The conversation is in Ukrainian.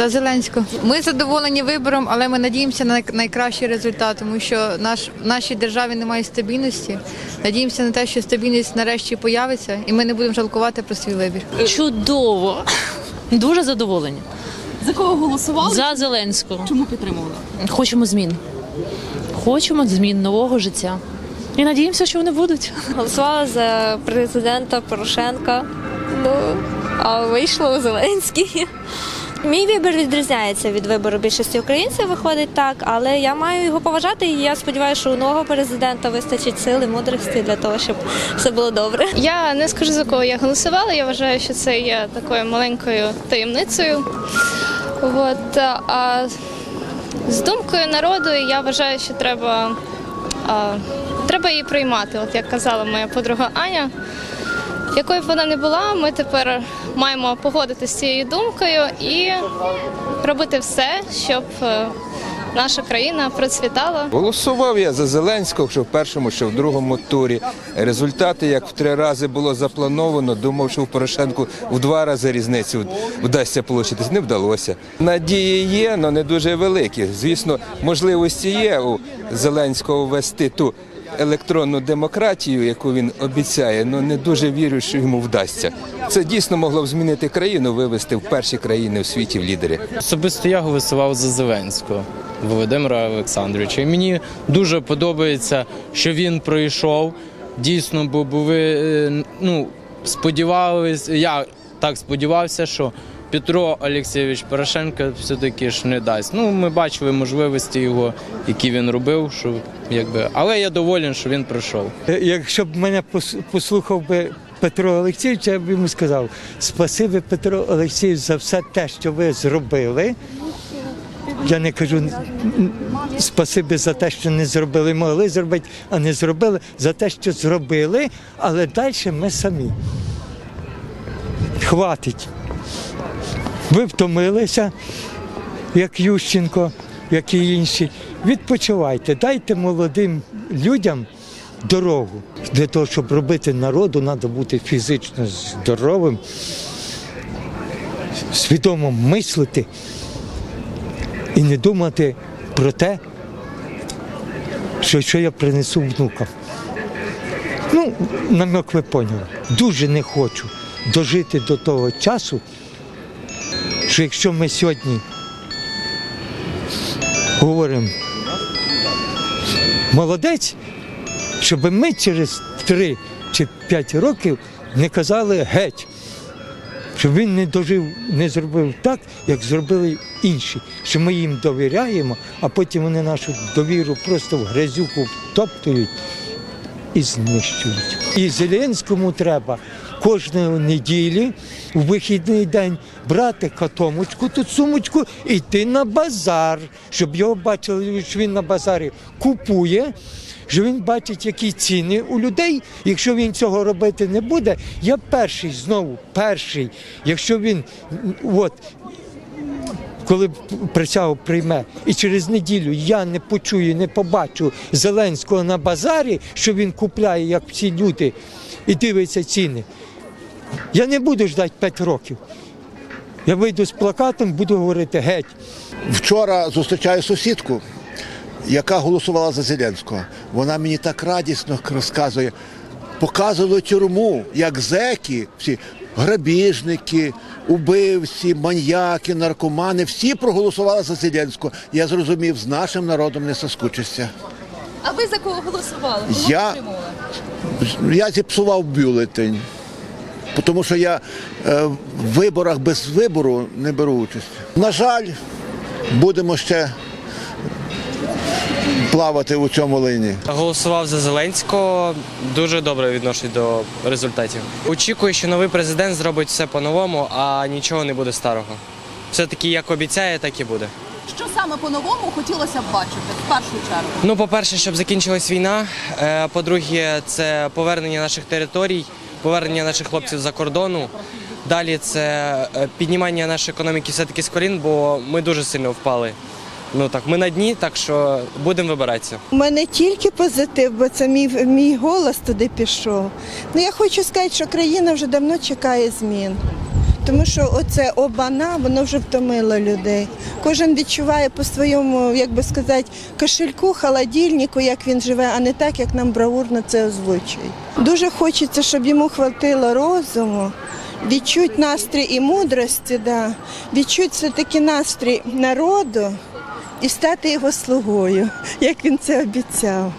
За Зеленського. Ми задоволені вибором, але ми надіємося на найкращий результат, тому що наш, в нашій державі немає стабільності. Надіємося на те, що стабільність нарешті появиться, і ми не будемо жалкувати про свій вибір. Чудово. Дуже задоволені. За кого голосували? За Зеленського. Чому підтримували? Хочемо змін. Хочемо змін нового життя. І надіємося, що вони будуть. Голосувала за президента Порошенка. Ну, а вийшло Зеленський. Мій вибір відрізняється від вибору більшості українців, виходить так, але я маю його поважати, і я сподіваюся, що у нового президента вистачить сили, мудрості для того, щоб все було добре. Я не скажу за кого я голосувала. Я вважаю, що це є такою маленькою таємницею. От, а з думкою народу я вважаю, що треба, а, треба її приймати. От як казала моя подруга Аня. Якою б вона не була, ми тепер маємо погодитися з цією думкою і робити все, щоб е, наша країна процвітала. Голосував я за Зеленського, що в першому, що в другому турі. Результати, як в три рази було заплановано, думав, що в Порошенку в два рази різницю вдасться отримати. Не вдалося. Надії є, але не дуже великі. Звісно, можливості є у Зеленського ввести ту електронну демократію, яку він обіцяє, але не дуже вірю, що йому вдасться. Це дійсно могло б змінити країну, вивести в перші країни в світі в лідери. Особисто я голосував за Зеленського Володимира Олександровича. І мені дуже подобається, що він пройшов. Дійсно, бо ви е, ну, сподівалися, я так сподівався, що Петро Олексійович Порошенко все-таки ж не дасть. Ну, ми бачили можливості його, які він робив, що якби. Але я доволен, що він пройшов. Е, Якщо б мене послухав би Петро Олексійович, я б йому сказав: спасибі, Петро Олексійович, за все те, що ви зробили. Я не кажу спасибі за те, що не зробили, могли зробити, а не зробили, за те, що зробили, але далі ми самі. Хватить. Ви втомилися, як Ющенко, як і інші. Відпочивайте, дайте молодим людям дорогу. Для того, щоб робити народу, треба бути фізично здоровим, свідомо мислити і не думати про те, що, що я принесу внукам. Ну, намек ви поняли. Дуже не хочу дожити до того часу, що якщо ми сьогодні говоримо молодець, щоб ми через три чи п'ять років не казали геть, щоб він не дожив, не зробив так, як зробили інші, що ми їм довіряємо, а потім вони нашу довіру просто в грязюку втоптують і знищують. І Зеленському треба кожної неділі у вихідний день брати катомочку, тут сумочку і йти на базар, щоб його бачили, що він на базарі купує. Що він бачить, які ціни у людей. Якщо він цього робити не буде, я перший знову, перший. Якщо він от коли присягу прийме, і через неділю я не почую, не побачу Зеленського на базарі, що він купляє, як всі люди, і дивиться ціни. Я не буду ждати 5 років. Я вийду з плакатом, буду говорити геть. Вчора зустрічаю сусідку, яка голосувала за Зеленського. Вона мені так радісно розказує. Показували тюрму, як зеки, всі грабіжники, убивці, маньяки, наркомани, всі проголосували за Зеленського. Я зрозумів, з нашим народом не соскучишся. А ви за кого голосували? Кого Я- Я зіпсував бюлетень, тому що я е, в виборах без вибору не беру участь. На жаль, будемо ще плавати у цьому лині. Голосував за Зеленського. Дуже добре відношусь до результатів. Очікую, що новий президент зробить все по-новому, а нічого не буде старого. Все-таки як обіцяє, так і буде. Що саме по-новому хотілося б бачити в першу чергу? Ну, по-перше, щоб закінчилась війна. Е, По-друге, це повернення наших територій, повернення наших хлопців за кордону. Далі це е, піднімання нашої економіки все-таки з колін, бо ми дуже сильно впали. Ну так, ми на дні, так що будемо вибиратися. У мене тільки позитив, бо це мій, мій голос туди пішов. Ну я хочу сказати, що країна вже давно чекає змін. Тому що оце обана, воно вже втомило людей. Кожен відчуває по своєму, як би сказати, кошельку, холодильнику, як він живе, а не так, як нам бравурно це озвучує. Дуже хочеться, щоб йому хватило розуму, відчуть настрій і мудрості, да, відчуть все-таки настрій народу і стати його слугою, як він це обіцяв.